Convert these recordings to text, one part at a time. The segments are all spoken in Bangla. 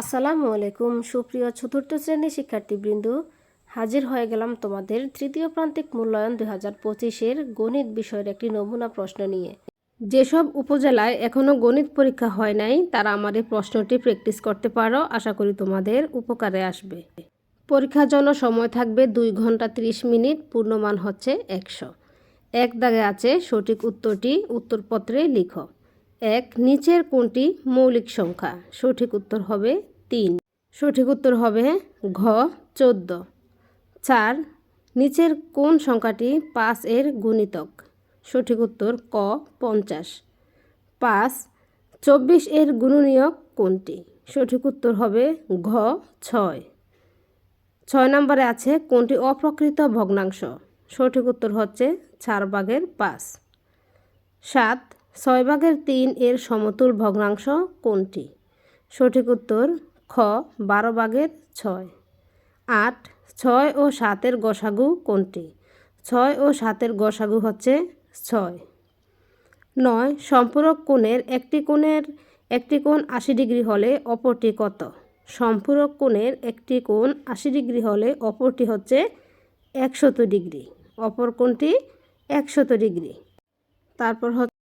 আসসালামু আলাইকুম, সুপ্রিয় চতুর্থ শ্রেণির শিক্ষার্থীবৃন্দ। হাজির হয়ে গেলাম তোমাদের তৃতীয় প্রান্তিক মূল্যায়ন দুই হাজার পঁচিশের গণিত বিষয়ের একটি নমুনা প্রশ্ন নিয়ে। যেসব উপজেলায় এখনও গণিত পরীক্ষা হয় নাই, তারা আমার এই প্রশ্নটি প্র্যাকটিস করতে পারো, আশা করি তোমাদের উপকারে আসবে। পরীক্ষার জন্য সময় থাকবে দুই ঘণ্টা ত্রিশ মিনিট, পূর্ণমান হচ্ছে একশো। এক দাগে আছে সঠিক উত্তরটি, উত্তরপত্রে লিখো। এক, নিচের কোনটি মৌলিক সংখ্যা? সঠিক উত্তর হবে তিন। সঠিক উত্তর হবে ঘ, চোদ্দ। চার, নিচের কোন সংখ্যাটি পাঁচ এর গুণিতক? সঠিক উত্তর ক, পঞ্চাশ। পাঁচ, চব্বিশ এর গুণনীয়ক কোনটি? সঠিক উত্তর হবে ঘ, ছয়। ছয় নম্বরে আছে কোনটি অপ্রকৃত ভগ্নাংশ? সঠিক উত্তর হচ্ছে চার ভাগের পাঁচ। সাত, ছয় ভাগের তিন এর সমতুল ভগ্নাংশ কোনটি? সঠিক উত্তর খ বারো ভাগের ছয়। আট, ছয় ও সাতের গসাগু কোনটি? ছয় ও সাতের গসাগু হচ্ছে ছয়। নয়, সম্পূরক কোণের একটি কোণের একটি কোণ আশি ডিগ্রি হলে অপরটি কত? সম্পূরক কোণের একটি কোণ আশি ডিগ্রি হলে অপরটি হচ্ছে একশত ডিগ্রি। অপর কোণটি একশত ডিগ্রি। তারপর হচ্ছে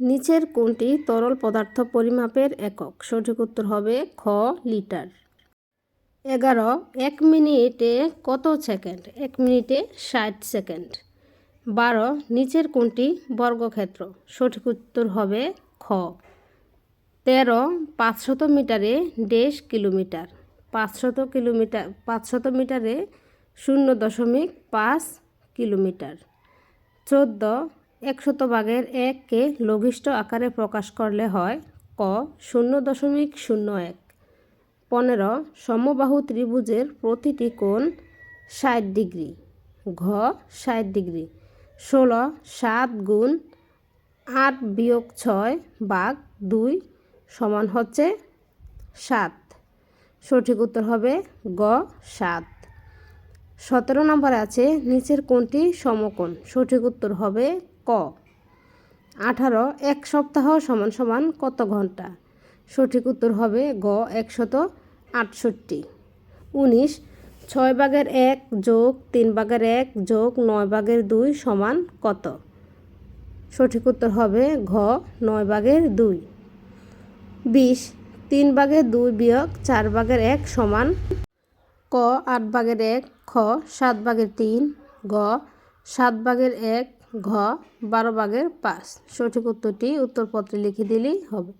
নিচের কোনটি তরল পদার্থ পরিমাপের একক। সঠিক উত্তর হবে খ লিটার। এগারো, এক মিনিটে কত সেকেন্ড? এক মিনিটে ষাট সেকেন্ড। বারো, নিচের কোনটি বর্গক্ষেত্র? সঠিক উত্তর হবে খ। তেরো, পাঁচশত মিটারে দেড় কিলোমিটার। পাঁচশত কিলোমিটার, পাঁচশত মিটারে শূন্য দশমিক পাঁচ কিলোমিটার। চোদ্দ একশত ভাগের এককে লঘিষ্ঠ আকারে প্রকাশ করলে হয় ক শূন্য দশমিক শূন্য এক। পনেরো, সমবাহু ত্রিভুজের প্রতিটি কোণ ষাট ডিগ্রি। ঘ, ষাট ডিগ্রি। ষোলো, সাত গুণ আট বিয়োগ ছয় বাঘ দুই সমান হচ্ছে সাত। সঠিক উত্তর হবে গ, সাত। সতেরো নম্বর আছে নিচের কোনটি সমকোণ। সঠিক উত্তর হবে ক। আঠারো, এক সপ্তাহ সমান সমান কত ঘণ্টা? সঠিক উত্তর হবে গ, একশত আটষট্টি। উনিশ, ছয় ভাগের এক যোগ তিন ভাগের এক যোগ নয় ভাগের দুই সমান কত? সঠিক উত্তর হবে ঘ, নয় ভাগের দুই। বিশ, তিন ভাগের দুই বিয়োগ চার ভাগের এক সমান ক, আট ভাগের এক, খ, সাত ভাগের তিন, গ, সাত ভাগের এক ঘ, বারো ভাগের পাঁচ। সঠিক উত্তরটি উত্তরপত্রে লিখে দিলেই হবে।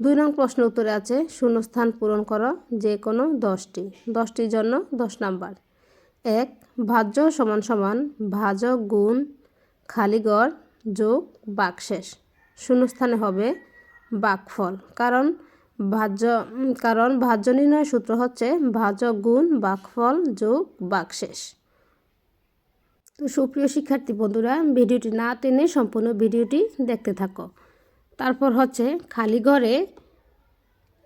দুই নং প্রশ্ন উত্তরে আছে, শূন্যস্থান পূরণ করো, যে কোনো দশটি। দশটির জন্য দশ নাম্বার। এক, ভাজ্য সমান সমান ভাজক গুণ খালিগড় যোগ বাকশেষ। শূন্যস্থানে হবে বাকফল। কারণ ভাজ্য কারণ ভাজ্য নির্ণয় সূত্র হচ্ছে ভাজক গুণ বাকফল যোগ বাকশেষ। তো সুপ্রিয় শিক্ষার্থী বন্ধুরা ভিডিওটি না টেনে সম্পূর্ণ ভিডিওটি দেখতে থাকো। তারপর হচ্ছে খালি ঘরে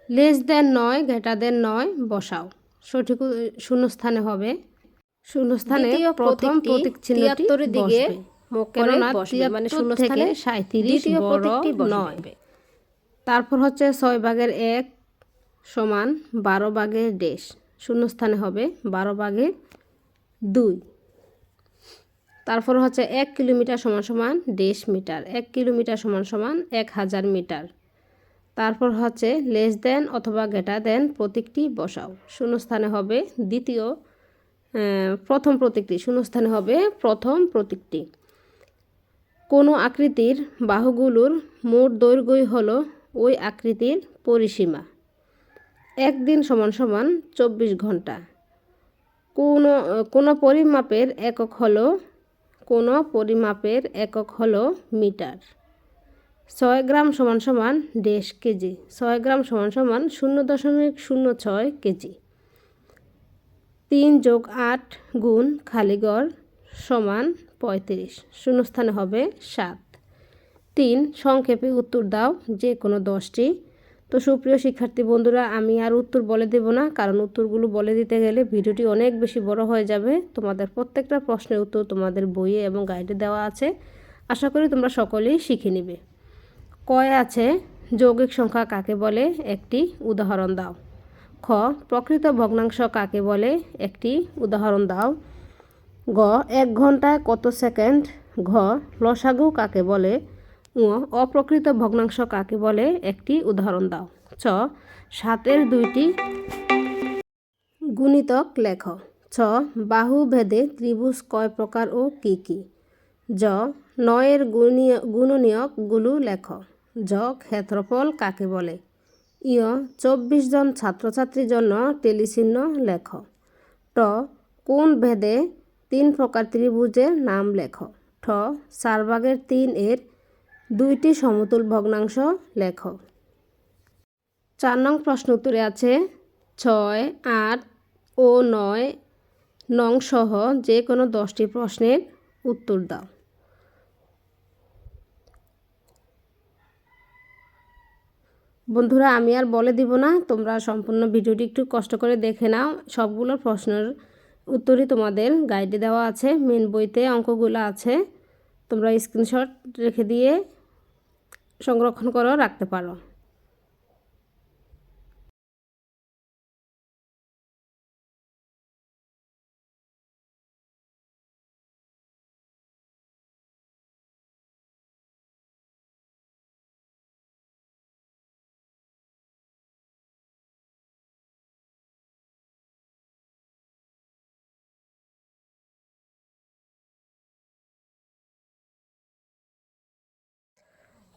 লেস দেন নয় গ্রেটার দেন নয় বসাও। সঠিক শূন্যস্থানে হবে। শূন্যস্থানে প্রথম প্রতীক চিহ্নটি দিকে। কেননা মানে শূন্যস্থানে থেকে সাঁত্রিশ বড় নয়। তারপর হচ্ছে ছয় ভাগের এক সমান বারো ভাগের ডেশ শূন্যস্থানে হবে বারো ভাগের দুই। তারপর হচ্ছে এক কিলোমিটার সমান সমান দেড় মিটার, এক কিলোমিটার সমান সমান এক হাজার মিটার। তারপর হচ্ছে লেস দেন অথবা গ্রেটার দেন প্রতীকটি বসাও। শূন্যস্থানে হবে দ্বিতীয় প্রথম প্রতীকটি। শূন্যস্থানে হবে প্রথম প্রতীকটি। কোনো আকৃতির বাহুগুলোর মোট দৈর্ঘ্যই হলো ওই আকৃতির পরিসীমা। একদিন সমান সমান চব্বিশ ঘণ্টা। কোনো কোনো পরিমাপের একক হলো কোনো পরিমাপের একক হলো মিটার। ছয় গ্রাম সমান সমান দেড় কেজি। ছয় গ্রাম সমান সমান শূন্য দশমিক শূন্য ছয় কেজি। তিন যোগ আট গুণ খালিগড় সমান পঁয়ত্রিশ। শূন্যস্থানে হবে সাত। তিন, সংক্ষেপে উত্তর দাও যে কোনো দশটি তো সুপ্রিয় শিক্ষার্থী বন্ধুরা, আমি আর উত্তর বলে দেব না, কারণ উত্তরগুলো বলে দিতে গেলে ভিডিওটি অনেক বেশি বড় হয়ে যাবে। তোমাদের প্রত্যেকটা প্রশ্নের উত্তর তোমাদের বইয়ে এবং গাইডে দেওয়া আছে। আশা করি তোমরা সকলেই শিখে নিবে। কয় আছে? যৌগিক সংখ্যা কাকে বলে? একটি উদাহরণ দাও। খ, প্রকৃত ভগ্নাংশ কাকে বলে? একটি উদাহরণ দাও। গ, এক ঘন্টায় কত সেকেন্ড? ঘ, লসাগু কাকে বলে? অপ্রকৃত ভগ্নাংশ কাকে বলে? একটি উদাহরণ দাও। ছ, সাতের দুইটি গুণিতক লেখ। ছ, বাহু ভেদে ত্রিভুজ কয় প্রকার ও কি কি? জ, নয়ের গুণীয় গুণনীয়কগুলো লেখ। জ, ক্ষেত্রফল কাকে বলে? ইয় চব্বিশ জন ছাত্রছাত্রীর জন্য টেলিচিহ্ন লেখ। ট, কোন ভেদে তিন প্রকার ত্রিভুজের নাম লেখ? ঠ চার ভাগের তিন এর দুইটি সমতুল ভগ্নাংশ লেখ। চার নং প্রশ্ন উত্তরে আছে, ছয়, আট ও নয় নং সহ যে কোনো দশটি প্রশ্নের উত্তর দাও। বন্ধুরা, আমি আর বলে দিব না, তোমরা সম্পূর্ণ ভিডিওটি একটু কষ্ট করে দেখে নাও। সবগুলো প্রশ্নের উত্তরই তোমাদের গাইডে দেওয়া আছে মেন বইতে অঙ্কগুলো আছে। তোমরা স্ক্রিনশট রেখে দিয়ে সংরক্ষণ করেও রাখতে পারো।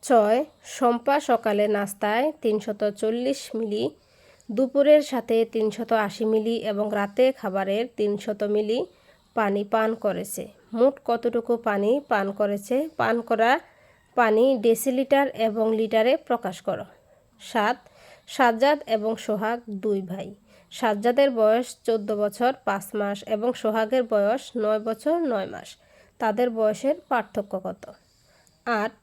ছয়, শম্পা সকালে নাস্তায় তিনশত চল্লিশ মিলি, দুপুরের সাথে তিনশত আশি মিলি এবং রাতে খাবারের তিনশত মিলি পানি পান করেছে। মোট কতটুকু পানি পান করেছে? পান করা পানি ডেসিলিটার এবং লিটারে প্রকাশ করো। সাত, সাজ্জাদ এবং সোহাগ দুই ভাই। সাজ্জাদের বয়স চোদ্দ বছর পাঁচ মাস এবং সোহাগের বয়স নয় বছর নয় মাস। তাদের বয়সের পার্থক্য কত? আট